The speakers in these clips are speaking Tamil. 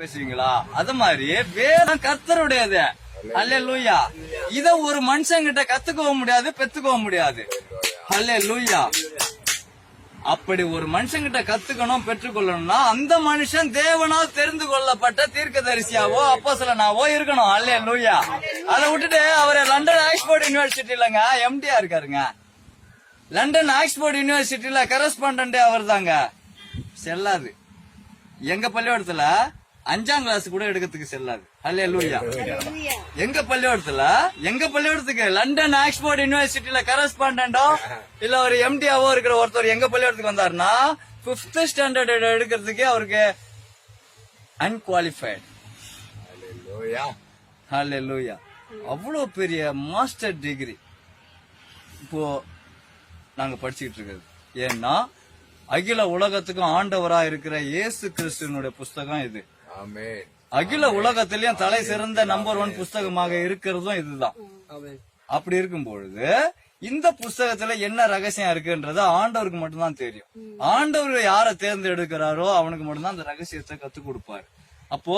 பேசுவீங்களா அது மாதிரி வேதம் கத்தருடையது அல்ல இத ஒரு மனுஷங்கிட்ட கத்துக்கவும் முடியாது பெத்துக்கவும் முடியாது. அல்ல அப்படி ஒரு மனுஷங்கிட்ட கத்துக்கணும் பெற்றுக்கொள்ளணும்னா அந்த மனுஷன் தேவனால் தெரிந்து கொள்ளப்பட்ட தீர்க்கதரிசியாவோ அப்போசலனாவோ இருக்கணும். அல்லே லூயா அதை விட்டுட்டு அவர் லண்டன் ஆக்ஸ்போர்ட் யூனிவர்சிட்டிலங்க எம்டியா இருக்காருங்க. லண்டன் ஆக்ஸ்போர்ட் யூனிவர்சிட்டியில கரஸ்பாண்டே அவர் தாங்க செல்லாது. எங்க பள்ளிக்கூடத்துல அஞ்சாம் கிளாஸ் கூட எடுக்கிறதுக்கு செல்லாது. அல்ல லூயா எங்க பள்ளிக்கூடத்துல? எங்க பள்ளிக்கூடத்துக்கு? லண்டன் ஆக்ஸ்போர்ட் யூனிவர்சிட்டில கரஸ்பாண்டோ இல்ல ஒரு எம்டியாவோ இருக்கிற ஒருத்தர் எங்க பள்ளிக்கூடத்துக்கு வந்தாருன்னா பிப்த் ஸ்டாண்டர்ட் எடுக்கிறதுக்கே அவருக்கு அன்குவாலிஃபைடு Hallelujah. ஹalleluya அவ்வளோ பெரிய மாஸ்டர் டிகிரி இப்போ நாங்க படிச்சுக்கிட்டு இருக்கிறது. ஏன்னா அகில உலகத்துக்கும் ஆண்டவரா இருக்கிற இயேசு கிறிஸ்துவனுடைய புஸ்தகம் இது. அகில உலகத்திலயும் தலை சிறந்த நம்பர் ஒன் புஸ்தகமாக இருக்கிறதும் இதுதான். அப்படி இருக்கும் பொழுது இந்த புஸ்தகத்துல என்ன ரகசியம் இருக்குன்றது ஆண்டவருக்கு மட்டும்தான் தெரியும். ஆண்டவர் யாரை தேர்ந்தெடுக்கிறாரோ அவனுக்கு மட்டும்தான் அந்த ரகசியத்தை கத்து கொடுப்பாரு. அப்போ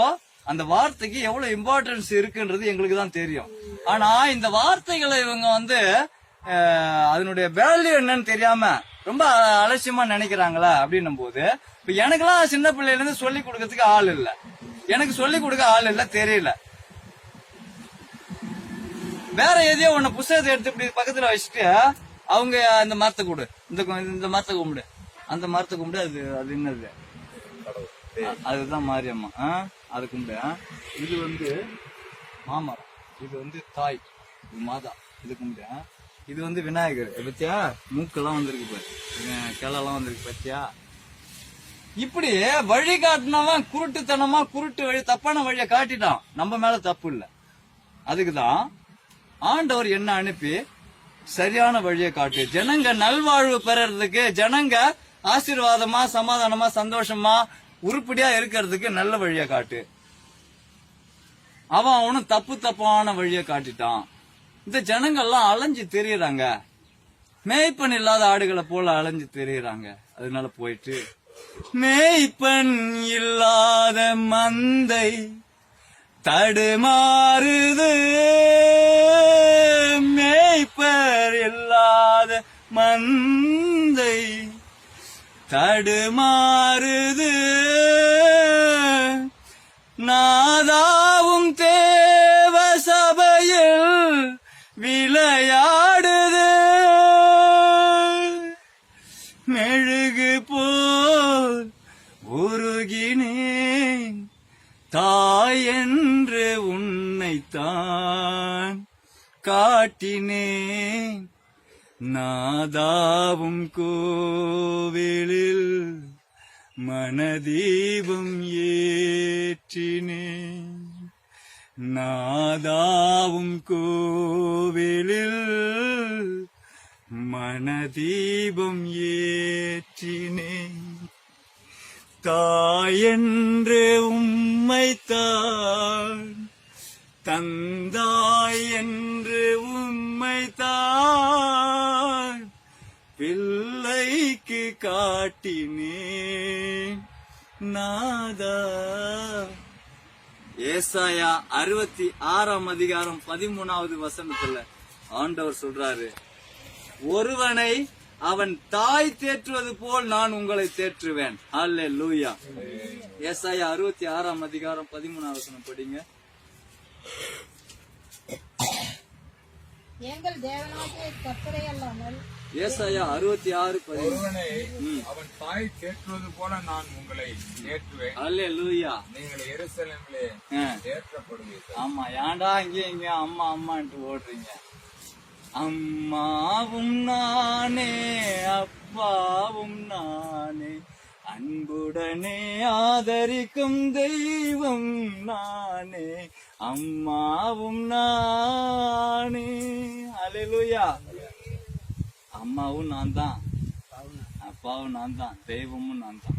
அந்த வார்த்தைக்கு எவ்வளவு இம்பார்ட்டன்ஸ் இருக்குன்றது எங்களுக்கு தான் தெரியும். ஆனா இந்த வார்த்தைகளை இவங்க வந்து அதனுடைய வேல்யூ என்னன்னு தெரியாம ரொம்ப அலட்சியமா நினைக்கிறாங்களா அப்படின்னும் போது இப்ப எனக்கெல்லாம் சின்ன பிள்ளையில இருந்து சொல்லி கொடுக்கறதுக்கு ஆள் இல்ல. எனக்கு சொல்லி கொடுக்க ஆள் இல்ல தெரியல. வேற எதையோ ஒண்ணு புஸ்தகத்தை எடுத்து இப்படி பக்கத்துல வச்சுட்டு அவங்க அந்த மரத்தை கொடு. இந்த இந்த மரத்தை கும்பிடு. அந்த மரத்தை கும்பிடு அது அது என்னது? அதுதான் மாரியம்மா. ஆ? அது கும்பிடு. இது வந்து மாமரம். இது வந்து தாய். இது மாதா. இது கும்பிடு. இது வந்து விநாயகர். பத்தியா? மூக்கெல்லாம் வந்திருக்கு பாரு. கிளெல்லாம் வந்திருக்கு பத்தியா? இப்படி வழி காட்டினவன் குருட்டுத்தனமா குருட்டு வழி தப்பான வழியை காட்டிட்டான். நம்ம மேல தப்பு இல்ல. அதுக்குதான் ஆண்டவர் என்ன அனுப்பி? சரியான வழியை காட்டு. ஜனங்க நல்வாழ்வு பெறறதுக்கு ஜனங்க ஆசீர்வாதமா சமாதானமா சந்தோஷமா உருப்படியா இருக்கிறதுக்கு நல்ல வழியை காட்டு. அவன் அவனும் தப்பு தப்பான வழியை காட்டிட்டான். இந்த ஜனங்கள்லாம் அலைஞ்சு தெரியுறாங்க. மேய்ப்பன் இல்லாத ஆடுகளை போல அலைஞ்சு தெரியுறாங்க. அதனால போயிட்டு மேய்ப்பன் இல்லாத மந்தை தடுமாறுது. மேய்ப்பர் இல்லாத மந்தை தடுமாறுது. காட்டினேன். நாதாவும் கோவிலில் மனதீபம் ஏற்றினேன். நாதாவும் கோவிலில் மனதீபம் ஏற்றினேன். தாயென்று உம்மைத்தான் தந்தாயன் பிள்ளைக்கு காட்டினேன். நாதா. ஏசாயா அறுபத்தி ஆறாம் அதிகாரம் பதிமூணாவது வசனத்துல ஆண்டவர் சொல்றாரு ஒருவனை அவன் தாய் தேற்றுவது போல் நான் உங்களை தேற்றுவேன். அல்ல லூயா ஏசாயா அறுபத்தி ஆறாம் அதிகாரம் பதிமூணாவது வசனம் படிங்க. எங்கள் தேவனாகிய கர்த்தரை அல்லாமல் ஏசாயா அறுபத்தி ஆறு ஒருவனை அவன் தாய் தேற்றுவது போல நான் உங்களை தேற்றுவேன் அல்ல லூயா நீங்கள் எருசலேமிலே தேற்றப்படுவீர்கள் ஆமா ஏன்டா இங்கேயும் இங்கேயும் அம்மா அம்மான்ட்டு ஓடுறீங்க? அம்மாவும் நானே அப்பாவும் நானே அன்புடனே ஆதரிக்கும் தெய்வம் நானே அம்மாவும் நானே. அலையிலுயா அம்மாவும் நான் தான் அப்பாவும் நான் தான் தெய்வமும் நான் தான்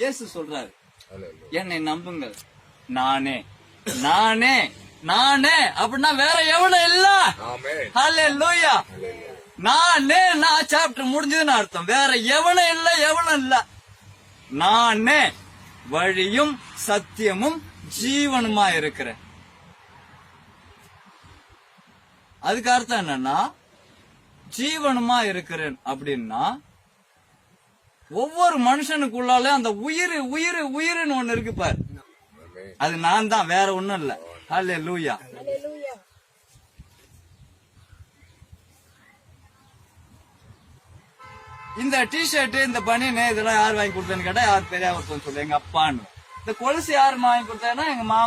இயேசு சொல்றாரு. என்னை நம்புங்கள். நானே நானே நானே. அப்படின்னா வேற எவனும் இல்ல. Amen. ஹalleluya. நானே நான் சாப்டர் முடிஞ்சதுன்னு அர்த்தம். வேற எவனும் இல்ல எவனும் இல்ல. நானே வழியும் சத்தியமும் ஜீவனுமா இருக்கிறேன். அதுக்கு அர்த்தம் என்னன்னா ஜீவனுமா இருக்கிறேன் அப்படின்னா ஒவ்வொரு மனுஷனுக்குள்ளால அந்த உயிர் உயிர் உயிர்னு ஒண்ணு இருக்கு பாரு. அது நான் தான் வேற ஒண்ணும் இல்ல. அல்ல லூயா இந்த டிஷர்ட் இந்த பனியனு இதெல்லாம் யார் வாங்கி கொடுத்தேன்னு கேட்டா யார் பெரிய ஒருத்தன் சொல்லு எங்க அப்பான்னு. இந்த கொலுசு யாரு வாங்கி கொடுத்தேன்னா எங்க மாமா